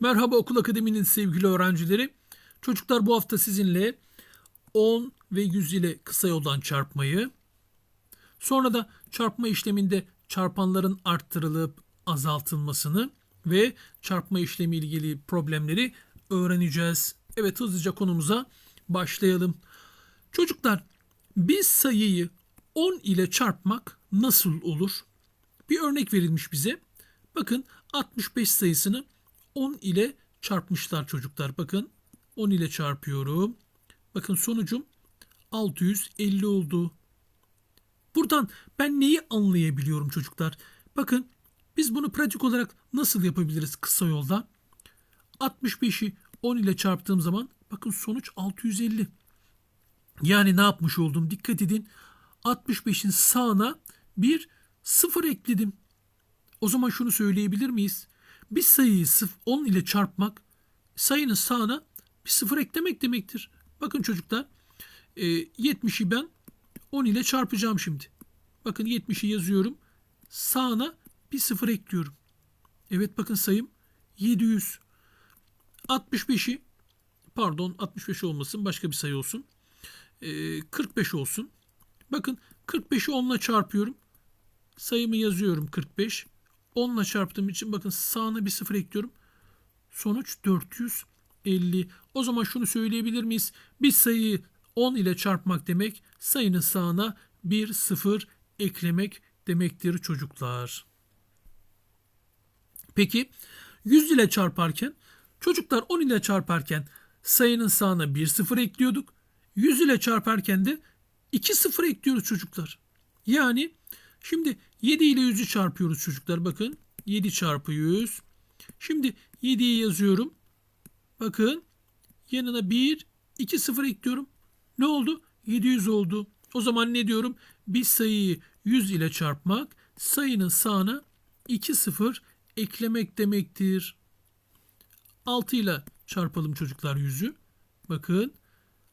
Merhaba Okul Akademi'nin sevgili öğrencileri. Çocuklar bu hafta sizinle 10 ve 100 ile kısa yoldan çarpmayı, sonra da çarpma işleminde çarpanların arttırılıp azaltılmasını ve çarpma işlemi ilgili problemleri öğreneceğiz. Evet hızlıca konumuza başlayalım. Çocuklar bir sayıyı 10 ile çarpmak nasıl olur? Bir örnek verilmiş bize. Bakın 65 sayısını 10 ile çarpmışlar çocuklar. Bakın 10 ile çarpıyorum. Bakın sonucum 650 oldu. Buradan ben neyi anlayabiliyorum çocuklar? Bakın biz bunu pratik olarak nasıl yapabiliriz kısa yolda? 65'i 10 ile çarptığım zaman bakın sonuç 650. Yani ne yapmış oldum? Dikkat edin. 65'in sağına bir sıfır ekledim. O zaman şunu söyleyebilir miyiz? Bir sayıyı 10 ile çarpmak sayının sağına bir sıfır eklemek demektir. Bakın çocuklar 70'i ben 10 ile çarpacağım şimdi. Bakın 70'i yazıyorum. Sağına bir sıfır ekliyorum. Evet bakın sayım 700. 65'i pardon 65 olmasın başka bir sayı olsun. 45 olsun. Bakın 45'i 10 ile çarpıyorum. Sayımı yazıyorum 45. 10 ile çarptığım için bakın sağına bir sıfır ekliyorum. Sonuç 450. O zaman şunu söyleyebilir miyiz? Bir sayıyı 10 ile çarpmak demek sayının sağına bir sıfır eklemek demektir çocuklar. Peki 100 ile çarparken çocuklar 10 ile çarparken sayının sağına bir sıfır ekliyorduk. 100 ile çarparken de 2 sıfır ekliyoruz çocuklar. Yani şimdi 7 ile 100'ü çarpıyoruz çocuklar. Bakın 7 çarpı 100. Şimdi 7'yi yazıyorum. Bakın yanına 1, 2 sıfır ekliyorum. Ne oldu? 700 oldu. O zaman ne diyorum? Bir sayıyı 100 ile çarpmak sayının sağına 2 sıfır eklemek demektir. 6 ile çarpalım çocuklar 100'ü. Bakın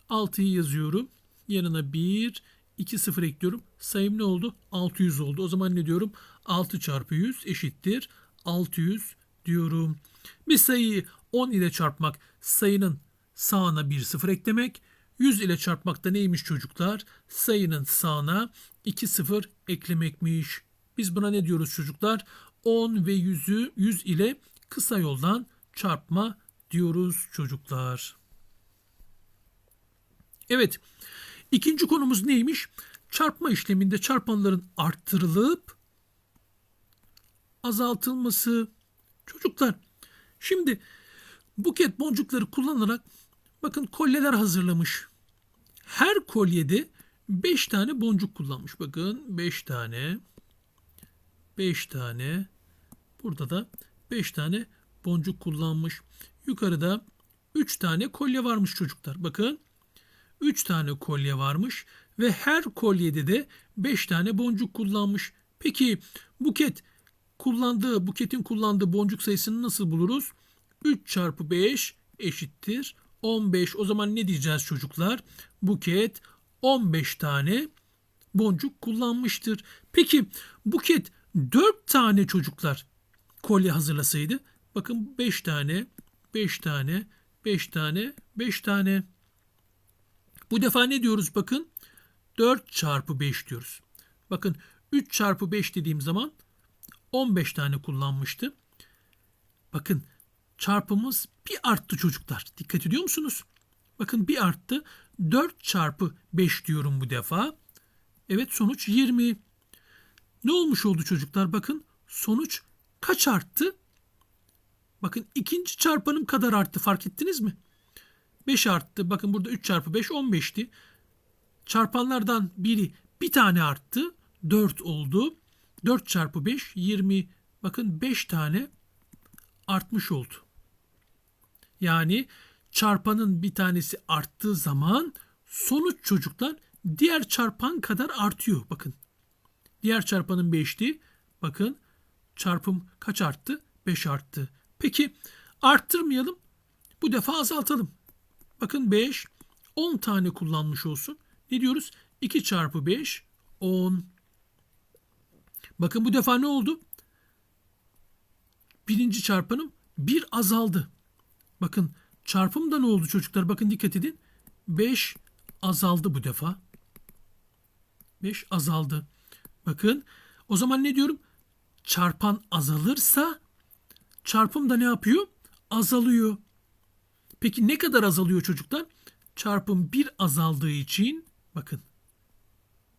6'yı yazıyorum. Yanına 1, 2 sıfır ekliyorum. Sayım ne oldu? 600 oldu. O zaman ne diyorum? 6 çarpı 100 eşittir 600 diyorum. Bir sayıyı 10 ile çarpmak sayının sağına bir sıfır eklemek. 100 ile çarpmak da neymiş çocuklar? Sayının sağına 2 sıfır eklemekmiş. Biz buna ne diyoruz çocuklar? 10 ve 100'ü 100 ile kısa yoldan çarpma diyoruz çocuklar. Evet. İkinci konumuz neymiş? Çarpma işleminde çarpanların arttırılıp azaltılması. Çocuklar şimdi buket boncukları kullanarak bakın kolyeler hazırlamış. Her kolyede 5 tane boncuk kullanmış. Bakın 5 tane 5 tane burada da 5 tane boncuk kullanmış. Yukarıda 3 tane kolye varmış çocuklar. Bakın 3 tane kolye varmış ve her kolyede de 5 tane boncuk kullanmış. Peki buket kullandığı buketin kullandığı boncuk sayısını nasıl buluruz? 3 çarpı 5 eşittir 15. O zaman ne diyeceğiz çocuklar? Buket 15 tane boncuk kullanmıştır. Peki buket 4 tane çocuklar kolye hazırlasaydı bakın 5 tane 5 tane 5 tane 5 tane bu defa ne diyoruz bakın? 4 çarpı 5 diyoruz. Bakın 3 çarpı 5 dediğim zaman 15 tane kullanmıştı. Bakın çarpımız bir arttı çocuklar. Dikkat ediyor musunuz? Bakın bir arttı. 4 çarpı 5 diyorum bu defa. Evet sonuç 20. Ne olmuş oldu çocuklar? Bakın sonuç kaç arttı? Bakın ikinci çarpanım kadar arttı fark ettiniz mi? 5 arttı. Bakın burada 3 çarpı 5 15'ti. Çarpanlardan biri bir tane arttı. 4 oldu. 4 çarpı 5 20. Bakın 5 tane artmış oldu. Yani çarpanın bir tanesi arttığı zaman sonuç çocuklar diğer çarpan kadar artıyor. Bakın. Diğer çarpanın 5'ti. Bakın çarpım kaç arttı? 5 arttı. Peki arttırmayalım. Bu defa azaltalım. Bakın 5 10 tane kullanmış olsun. Ne diyoruz? 2 çarpı 5 10. Bakın bu defa ne oldu? Birinci çarpanım 1 azaldı. Bakın çarpımda ne oldu çocuklar? Bakın dikkat edin. 5 azaldı bu defa. 5 azaldı. Bakın o zaman ne diyorum? Çarpan azalırsa çarpım da ne yapıyor? Azalıyor. Peki ne kadar azalıyor çocuklar? Çarpım 1 azaldığı için bakın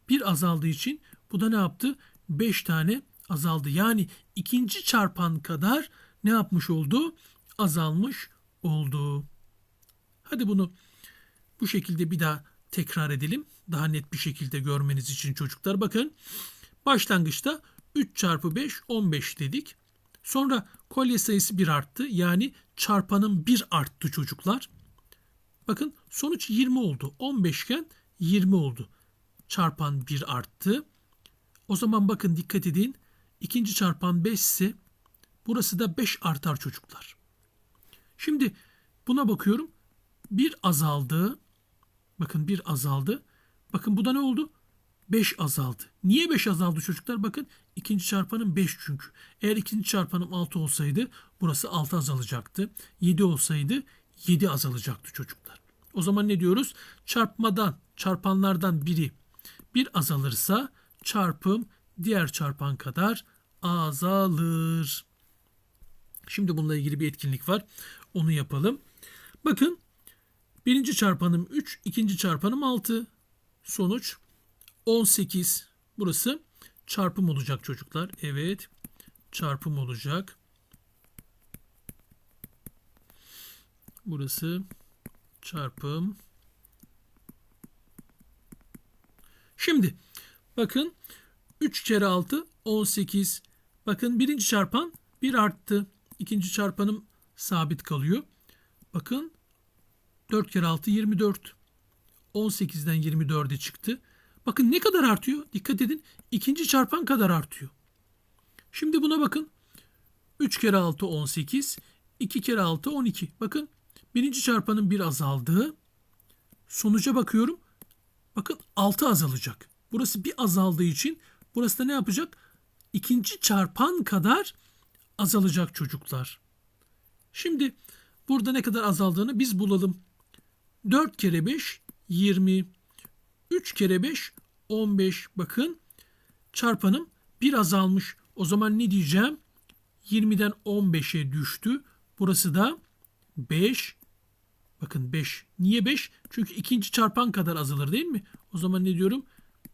1 azaldığı için bu da ne yaptı? 5 tane azaldı. Yani ikinci çarpan kadar ne yapmış oldu? Azalmış oldu. Hadi bunu bu şekilde bir daha tekrar edelim. Daha net bir şekilde görmeniz için çocuklar. Bakın başlangıçta 3 çarpı 5 15 dedik. Sonra kolye sayısı 1 arttı. Yani çarpanın 1 arttı çocuklar. Bakın sonuç 20 oldu. 15 iken 20 oldu. Çarpan 1 arttı. O zaman bakın dikkat edin. İkinci çarpan 5 ise burası da 5 artar çocuklar. Şimdi buna bakıyorum. 1 azaldı. Bakın 1 azaldı. Bakın bu da ne oldu? 5 azaldı. Niye 5 azaldı çocuklar? Bakın ikinci çarpanım 5 çünkü. Eğer ikinci çarpanım 6 olsaydı burası 6 azalacaktı. 7 olsaydı 7 azalacaktı çocuklar. O zaman ne diyoruz? Çarpmadan, çarpanlardan biri bir azalırsa çarpım diğer çarpan kadar azalır. Şimdi bununla ilgili bir etkinlik var. Onu yapalım. Bakın birinci çarpanım 3, ikinci çarpanım 6. Sonuç 18. Burası çarpım olacak çocuklar. Evet. Çarpım olacak. Burası çarpım. Şimdi bakın 3 kere 6 18. Bakın birinci çarpan 1 arttı. İkinci çarpanım sabit kalıyor. Bakın 4 kere 6 24. 18'den 24'e çıktı. Bakın ne kadar artıyor? Dikkat edin. İkinci çarpan kadar artıyor. Şimdi buna bakın. 3 kere 6 18. 2 kere 6 12. Bakın birinci çarpanın bir azaldığı. Sonuca bakıyorum. Bakın 6 azalacak. Burası bir azaldığı için burası da ne yapacak? İkinci çarpan kadar azalacak çocuklar. Şimdi burada ne kadar azaldığını biz bulalım. 4 kere 5 20. 3 kere 5 15. Bakın çarpanım bir azalmış. O zaman ne diyeceğim? 20'den 15'e düştü. Burası da 5. Bakın 5. Niye 5? Çünkü ikinci çarpan kadar azalır değil mi? O zaman ne diyorum?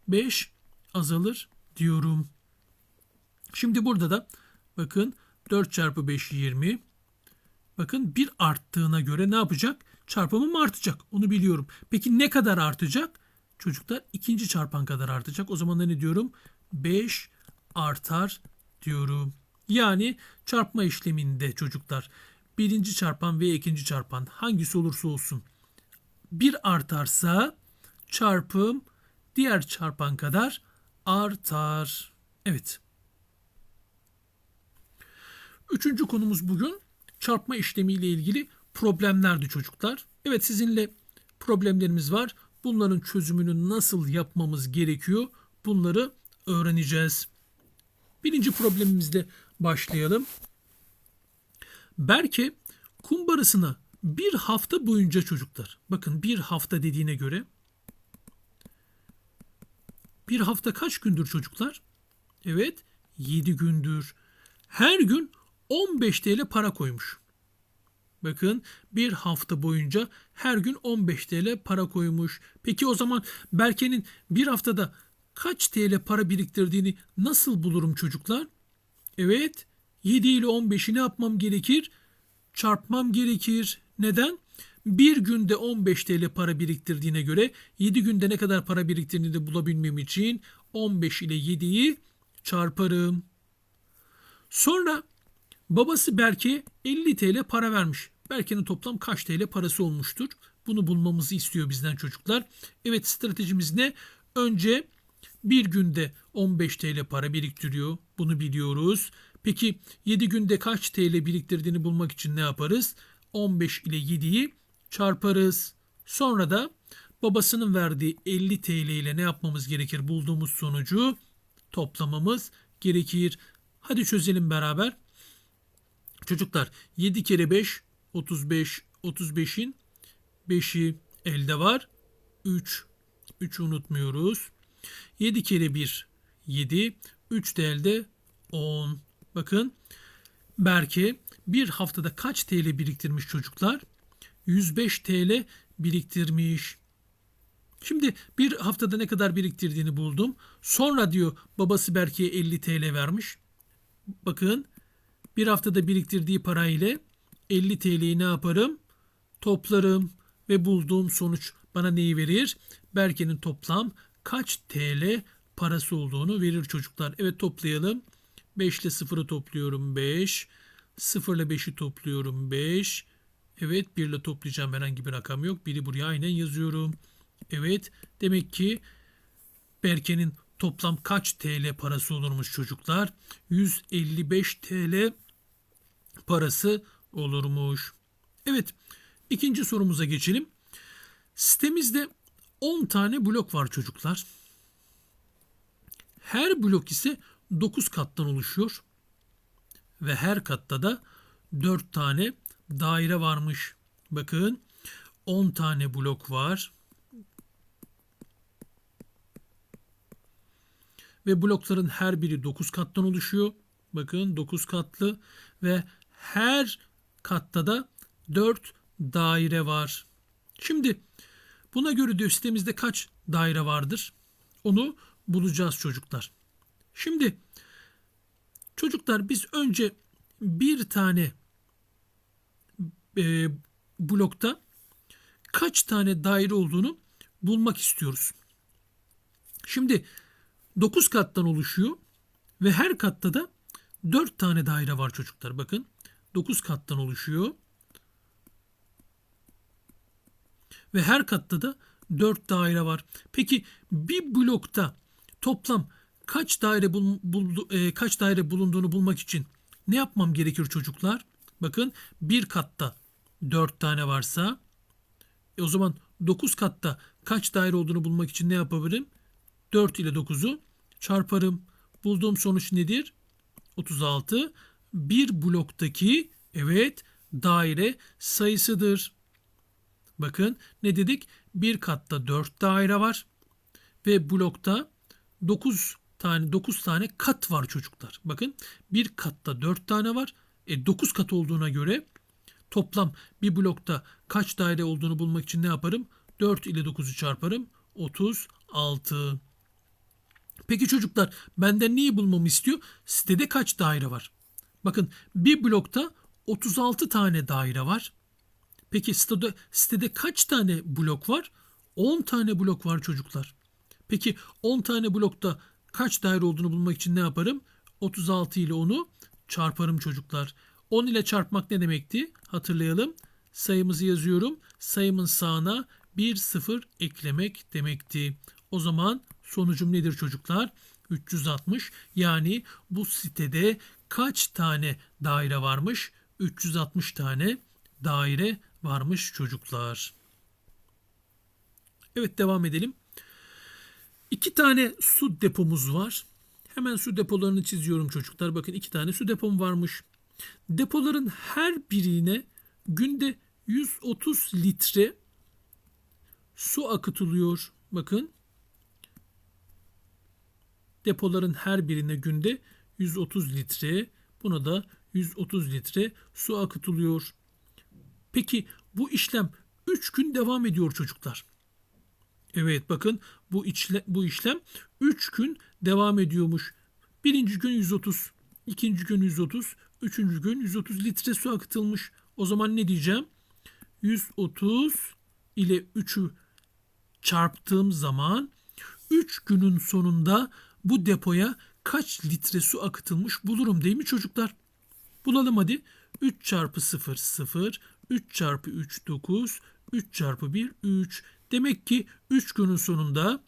5 azalır diyorum. Şimdi burada da bakın 4 çarpı 5 20. Bakın 1 arttığına göre ne yapacak? Çarpımım artacak. Onu biliyorum. Peki ne kadar artacak? Çocuklar ikinci çarpan kadar artacak. O zaman da ne diyorum? 5 artar diyorum. Yani çarpma işleminde çocuklar birinci çarpan ve ikinci çarpan hangisi olursa olsun bir artarsa çarpım diğer çarpan kadar artar. Evet. Üçüncü konumuz bugün çarpma işlemiyle ilgili problemlerdi çocuklar. Evet sizinle problemlerimiz var. Bunların çözümünü nasıl yapmamız gerekiyor? Bunları öğreneceğiz. Birinci problemimizle başlayalım. Berke kumbarasına bir hafta boyunca çocuklar. Bakın bir hafta dediğine göre bir hafta kaç gündür çocuklar? Evet 7 gündür. Her gün 15 TL para koymuş. Bakın bir hafta boyunca her gün 15 TL para koymuş. Peki o zaman Berke'nin bir haftada kaç TL para biriktirdiğini nasıl bulurum çocuklar? Evet 7 ile 15'i ne yapmam gerekir? Çarpmam gerekir. Neden? Bir günde 15 TL para biriktirdiğine göre 7 günde ne kadar para biriktirdiğini de bulabilmem için 15 ile 7'yi çarparım. Sonra babası Berke 50 TL para vermiş. Berke'nin toplam kaç TL parası olmuştur? Bunu bulmamızı istiyor bizden çocuklar. Evet stratejimiz ne? Önce bir günde 15 TL para biriktiriyor. Bunu biliyoruz. Peki 7 günde kaç TL biriktirdiğini bulmak için ne yaparız? 15 ile 7'yi çarparız. Sonra da babasının verdiği 50 TL ile ne yapmamız gerekir? Bulduğumuz sonucu toplamamız gerekir. Hadi çözelim beraber. Çocuklar 7 kere 5 35, 35'in 5'i elde var. 3. 3'ü unutmuyoruz. 7 kere 1 7. 3 de elde 10. Bakın Berke bir haftada kaç TL biriktirmiş çocuklar? 105 TL biriktirmiş. Şimdi bir haftada ne kadar biriktirdiğini buldum. Sonra diyor babası Berke'ye 50 TL vermiş. Bakın bir haftada biriktirdiği para ile 50 TL'yi ne yaparım? Toplarım ve bulduğum sonuç bana neyi verir? Berke'nin toplam kaç TL parası olduğunu verir çocuklar. Evet toplayalım. 5 ile 0'ı topluyorum 5. 0 ile 5'i topluyorum 5. Evet 1 ile toplayacağım herhangi bir rakam yok. 1'i buraya aynen yazıyorum. Evet demek ki Berke'nin toplam kaç TL parası olurmuş çocuklar? 155 TL parası olurmuş. Evet ikinci sorumuza geçelim. Sitemizde 10 tane blok var çocuklar. Her blok ise 9 kattan oluşuyor. Ve her katta da 4 tane daire varmış. Bakın 10 tane blok var. Ve blokların her biri 9 kattan oluşuyor. Bakın 9 katlı ve her katta da 4 daire var. Şimdi buna göre diyor sitemizde kaç daire vardır? Onu bulacağız çocuklar. Şimdi çocuklar biz önce bir tane e, blokta kaç tane daire olduğunu bulmak istiyoruz. Şimdi 9 kattan oluşuyor ve her katta da 4 tane daire var çocuklar. Bakın 9 kattan oluşuyor. Ve her katta da 4 daire var. Peki bir blokta toplam kaç daire bul, buldu, e, kaç daire bulunduğunu bulmak için ne yapmam gerekir çocuklar? Bakın bir katta 4 tane varsa e, o zaman 9 katta kaç daire olduğunu bulmak için ne yapabilirim? 4 ile 9'u çarparım. Bulduğum sonuç nedir? 36. Bir bloktaki evet daire sayısıdır. Bakın ne dedik? Bir katta 4 daire var ve blokta 9 tane 9 tane kat var çocuklar. Bakın bir katta 4 tane var. E 9 kat olduğuna göre toplam bir blokta kaç daire olduğunu bulmak için ne yaparım? 4 ile 9'u çarparım. 36. Peki çocuklar benden neyi bulmamı istiyor? Sitede kaç daire var? Bakın bir blokta 36 tane daire var. Peki sitede, sitede kaç tane blok var? 10 tane blok var çocuklar. Peki 10 tane blokta kaç daire olduğunu bulmak için ne yaparım? 36 ile onu çarparım çocuklar. 10 ile çarpmak ne demekti? Hatırlayalım. Sayımızı yazıyorum. Sayımın sağına bir sıfır eklemek demekti. O zaman sonucum nedir çocuklar? 360 yani bu sitede kaç tane daire varmış? 360 tane daire varmış çocuklar. Evet devam edelim. İki tane su depomuz var. Hemen su depolarını çiziyorum çocuklar. Bakın iki tane su depom varmış. Depoların her birine günde 130 litre su akıtılıyor. Bakın. Depoların her birine günde 130 litre, buna da 130 litre su akıtılıyor. Peki bu işlem 3 gün devam ediyor çocuklar. Evet bakın bu, içle, bu işlem 3 gün devam ediyormuş. Birinci gün 130, ikinci gün 130, üçüncü gün 130 litre su akıtılmış. O zaman ne diyeceğim? 130 ile 3'ü çarptığım zaman 3 günün sonunda bu depoya kaç litre su akıtılmış bulurum değil mi çocuklar? Bulalım hadi. 3 çarpı 0 0, 3 çarpı 3 9, 3 çarpı 1 3. Demek ki 3 günün sonunda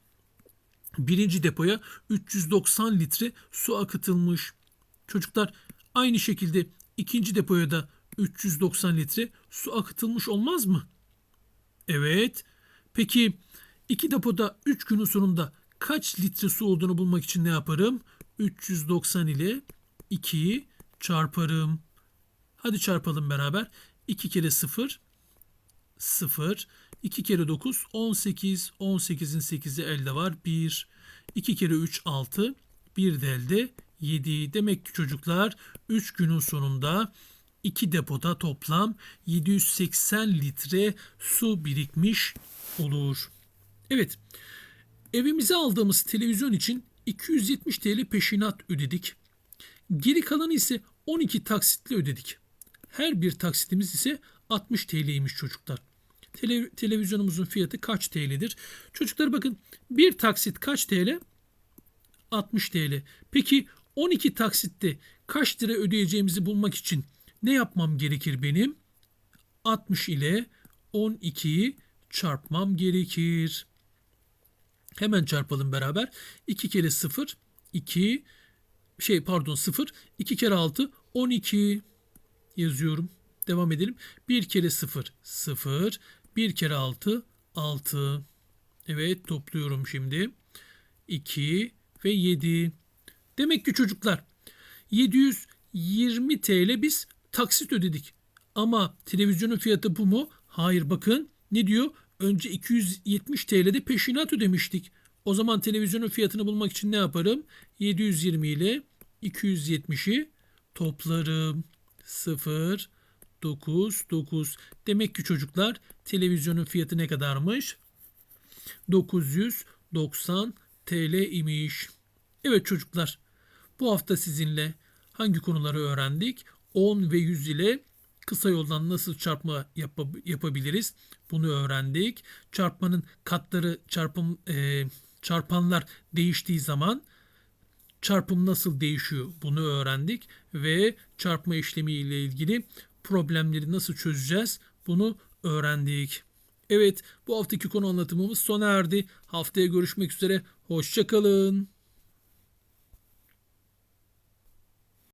birinci depoya 390 litre su akıtılmış. Çocuklar aynı şekilde ikinci depoya da 390 litre su akıtılmış olmaz mı? Evet. Peki iki depoda 3 günün sonunda kaç litre su olduğunu bulmak için ne yaparım? 390 ile 2'yi çarparım. Hadi çarpalım beraber. 2 kere 0 0 2 kere 9 18 18'in 8'i elde var 1 2 kere 3 6 1 de elde 7 demek ki çocuklar 3 günün sonunda 2 depoda toplam 780 litre su birikmiş olur. Evet evimize aldığımız televizyon için 270 TL peşinat ödedik. Geri kalanı ise 12 taksitle ödedik. Her bir taksitimiz ise 60 TL'ymiş çocuklar. Tele- televizyonumuzun fiyatı kaç TL'dir? Çocuklar bakın bir taksit kaç TL? 60 TL. Peki 12 taksitte kaç lira ödeyeceğimizi bulmak için ne yapmam gerekir benim? 60 ile 12'yi çarpmam gerekir. Hemen çarpalım beraber. 2 kere 0 2 şey pardon 0 2 kere 6 12 yazıyorum. Devam edelim. 1 kere 0 0 1 kere 6 6 Evet topluyorum şimdi. 2 ve 7. Demek ki çocuklar 720 TL biz taksit ödedik. Ama televizyonun fiyatı bu mu? Hayır bakın ne diyor? Önce 270 TL'de peşinat ödemiştik. O zaman televizyonun fiyatını bulmak için ne yaparım? 720 ile 270'i toplarım. 0, 9, 9. Demek ki çocuklar televizyonun fiyatı ne kadarmış? 990 TL imiş. Evet çocuklar bu hafta sizinle hangi konuları öğrendik? 10 ve 100 ile kısa yoldan nasıl çarpma yap- yapabiliriz? Bunu öğrendik. Çarpmanın katları çarpım e, çarpanlar değiştiği zaman çarpım nasıl değişiyor bunu öğrendik ve çarpma işlemi ile ilgili problemleri nasıl çözeceğiz bunu öğrendik. Evet bu haftaki konu anlatımımız sona erdi. Haftaya görüşmek üzere. Hoşçakalın.